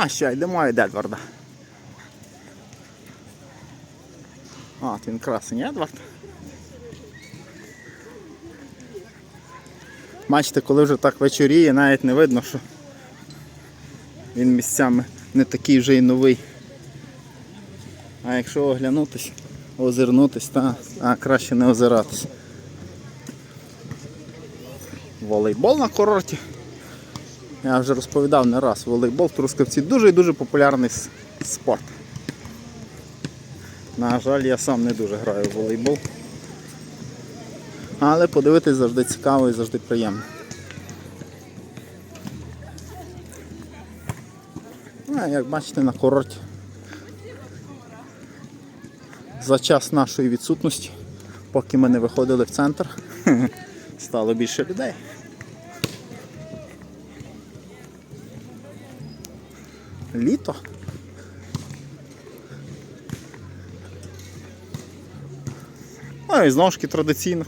А, ще йдемо від Едварда. А, от він красень Едвард. Бачите, коли вже так вечоріє, навіть не видно, що він місцями не такий вже й новий. А якщо оглянутись, озирнутись, та а краще не озиратись. Волейбол на курорті. Я вже розповідав не раз, волейбол в Трускавці дуже і дуже популярний спорт. На жаль, я сам не дуже граю в волейбол. Але подивитись завжди цікаво і завжди приємно. Ну, а як бачите, на курорті за час нашої відсутності, поки ми не виходили в центр, стало більше людей. Літо. Ну і знову ж таки традиційно.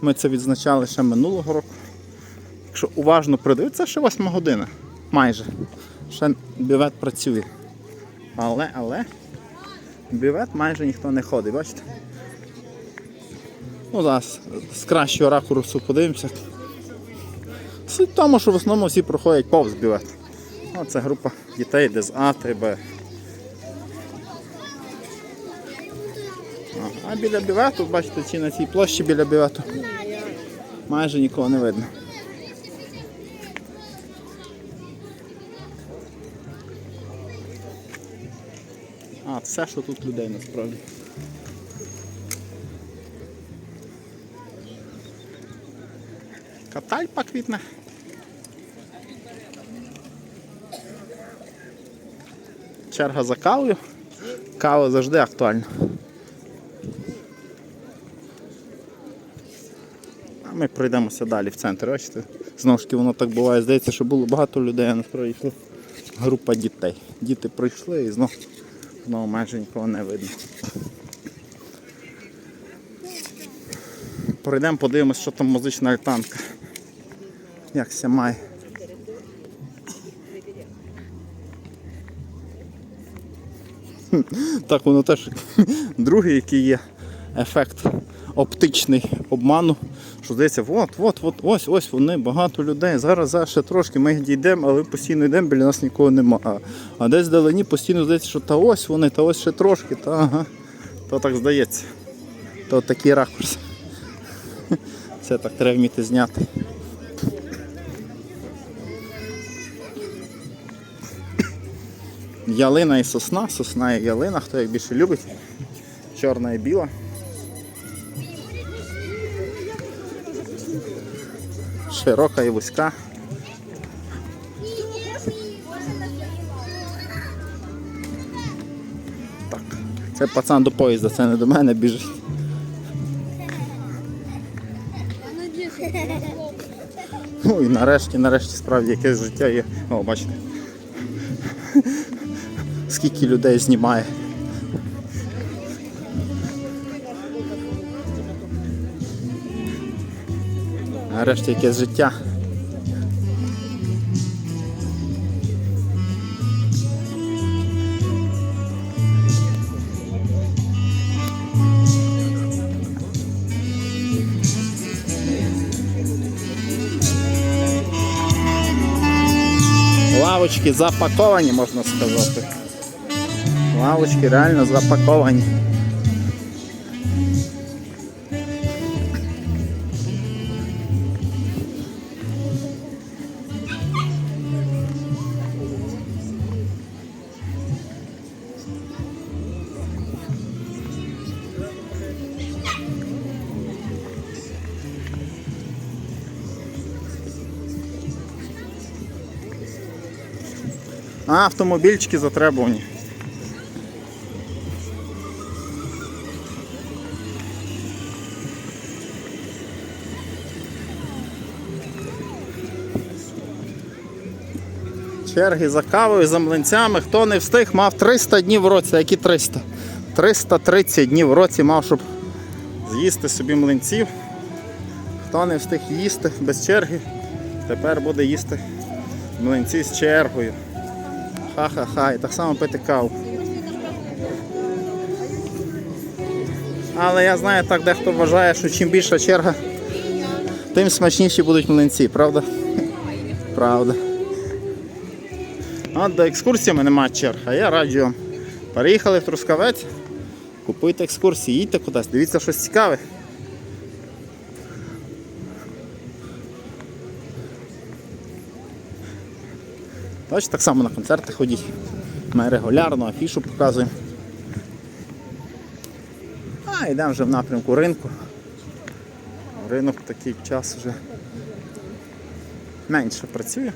Ми це відзначали ще минулого року. Якщо уважно придивитися, ще 8 година. Майже. Ще бювет працює. Але, але бювет майже ніхто не ходить, бачите? Ну, зараз з кращого ракурсу подивимося. Суть в тому, що в основному всі проходять повз бювет. Оце група дітей, де з А, Т, Б. А біля бювету, бачите, чи на цій площі біля бювету майже нікого не видно. А, все, що тут людей насправді. Катальпа квітне. Черга за кавою. Кава завжди актуальна. А ми пройдемося далі в центр. Бачите? Знову ж таки, воно так буває. Здається, що було багато людей, а насправді йшла група дітей. Діти прийшли і знов, знову майже нікого не видно. Пройдемо, подивимось, що там музична альтанка. Як ся має. Так, воно теж другий, який є ефект оптичний обману. Що здається, от, от, от, ось, ось вони, багато людей. Зараз, зараз ще трошки ми дійдемо, але постійно йдемо, біля нас нікого нема. А, а десь вдалині постійно здається, що та ось вони, та ось ще трошки, та ага. То так здається. То такий ракурс. Це так треба вміти зняти. Ялина і сосна, сосна і ялина, хто як більше любить. Чорна і біла. Широка і вузька. Так, це пацан до поїзда, це не до мене біжить. Ну і нарешті, нарешті справді якесь життя є. О, бачите. Скільки людей знімає. Нарешті якесь життя. Лавочки запаковані, можна сказати. Лавочки реально запаковані. А, автомобільчики затребувані. Черги за кавою, за млинцями. Хто не встиг, мав 300 днів в році. Які 300? 330 днів в році мав, щоб з'їсти собі млинців. Хто не встиг їсти без черги, тепер буде їсти Млинці з чергою. Ха-ха-ха, і так само пити каву. Але я знаю, так дехто вважає, що чим більша черга, тим смачніші будуть млинці, правда? Правда. От до екскурсіями немає черг, а я раджу. Переїхали в Трускавець, купуйте екскурсії, їдьте кудись, дивіться щось цікаве. Бачите, так само на концерти ходіть. Ми регулярно афішу показуємо. А, йдемо вже в напрямку ринку. Ринок такий час вже менше працює.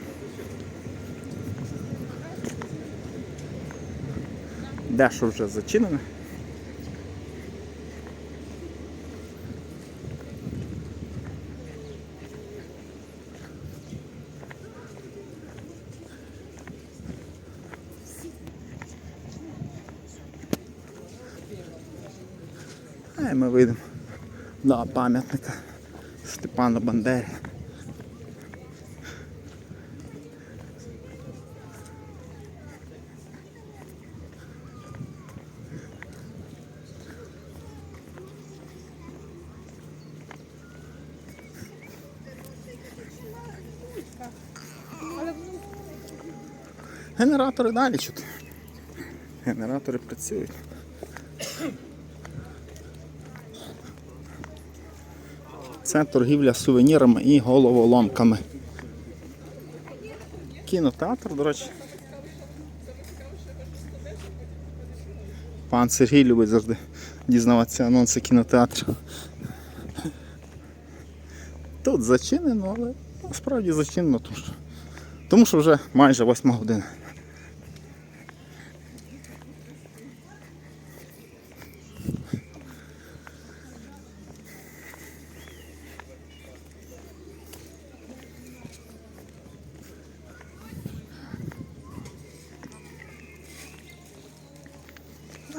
Дещо вже зачинене. А і ми вийдемо до пам'ятника Степану Бандері. Генератори далі чути. Генератори працюють. Це торгівля сувенірами і головоломками. Кінотеатр, до речі. Пан Сергій любить завжди дізнаватися анонси кінотеатру. Тут зачинено, але насправді зачинено, тому що, тому що вже майже 8 година.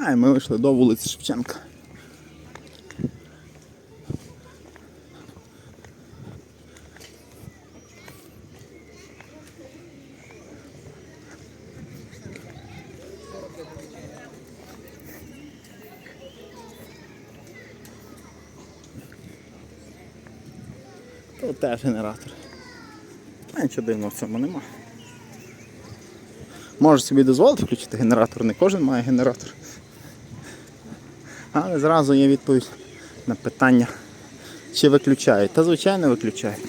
А, і ми вийшли до вулиці Шевченка. Тут теж генератор. А нічого дивного в цьому нема. Можеш собі дозволити включити генератор, не кожен має генератор. Але зразу є відповідь на питання, чи виключають. Та звичайно виключають.